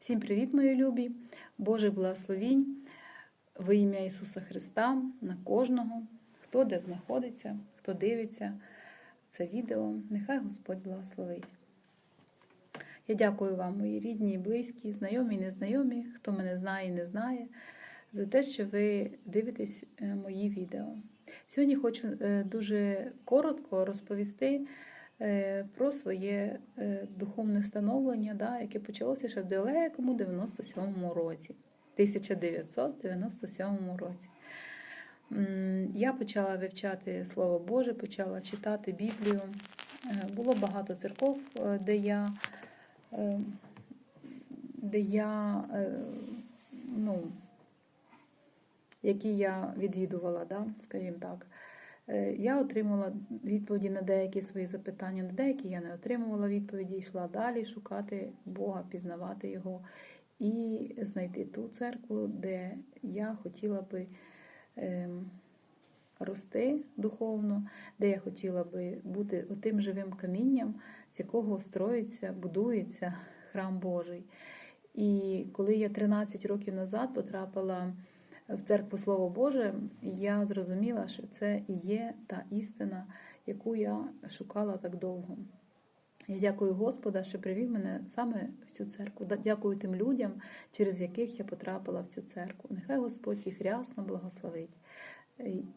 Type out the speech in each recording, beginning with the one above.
Всім привіт, мої любі! Божих благословінь во ім'я Ісуса Христа на кожного, хто де знаходиться, хто дивиться це відео. Нехай Господь благословить. Я дякую вам, мої рідні близькі, знайомі і незнайомі, хто мене знає і не знає, за те, що ви дивитесь е, мої відео. Сьогодні хочу е, дуже коротко розповісти про своє е, духовне становлення, да, яке почалося ще в далекому 97-му році. 1997 році. Я почала вивчати Слово Боже, почала читати Біблію. Е, Було багато церков, е, де я, е, де я е, ну, які я відвідувала, да, скажімо так. Е, Я отримала відповіді на деякі свої запитання, на деякі я не отримувала відповіді, йшла далі шукати Бога, пізнавати Його і знайти ту церкву, де я хотіла би ем, рости духовно, де я хотіла би бути тим живим камінням, з якого строїться, будується храм Божий. І коли я 13 років назад потрапила в церкву Слово Боже, я зрозуміла, що це і є та істина, яку я шукала так довго. Я дякую Господа, що привів мене саме в цю церкву. Дякую тим людям, через яких я потрапила в цю церкву. Нехай Господь їх рясно благословить.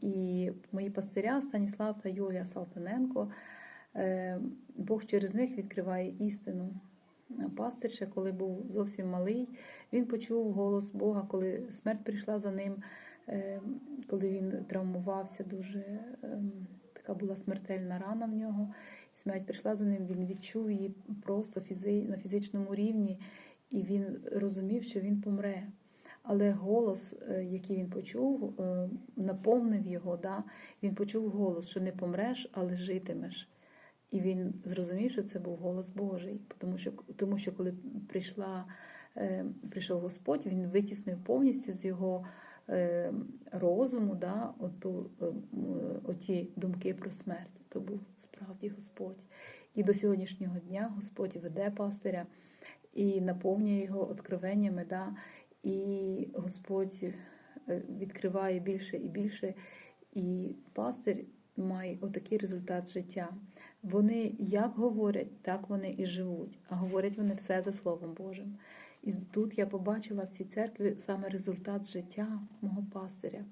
І мої пастиря Станіслав та Юлія Салтаненко, е, Бог через них відкриває істину. Пастир ще, коли був зовсім малий, він почув голос Бога, коли смерть прийшла за ним, е, коли він травмувався дуже. ем, Така була смертельна рана в нього. І Смерть прийшла за ним, він відчув її просто на фізичному рівні, і він розумів, що він помре. Але голос, е, який він почув, е, наповнив його. Да? Він почув голос, що не помреш, але житимеш. І він зрозумів, що це був голос Божий, тому що, тому що коли прийшла, е, прийшов Господь, він витіснив повністю з його е, розуму да, оту, е, оті думки про смерть. То був справді Господь. І до сьогоднішнього дня Господь веде пастиря і наповнює його откровеннями. Да, і Господь е, відкриває більше і більше. І пастир має отакий результат життя. Вони як говорять, так вони і живуть, а говорять вони все за Словом Божим. І тут я побачила в цій церкві саме результат життя мого пастиря.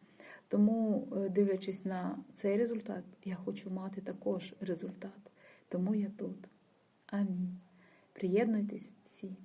Тому, е, дивлячись на цей результат, я хочу мати також результат. Тому я тут. Амінь. Приєднуйтесь всі.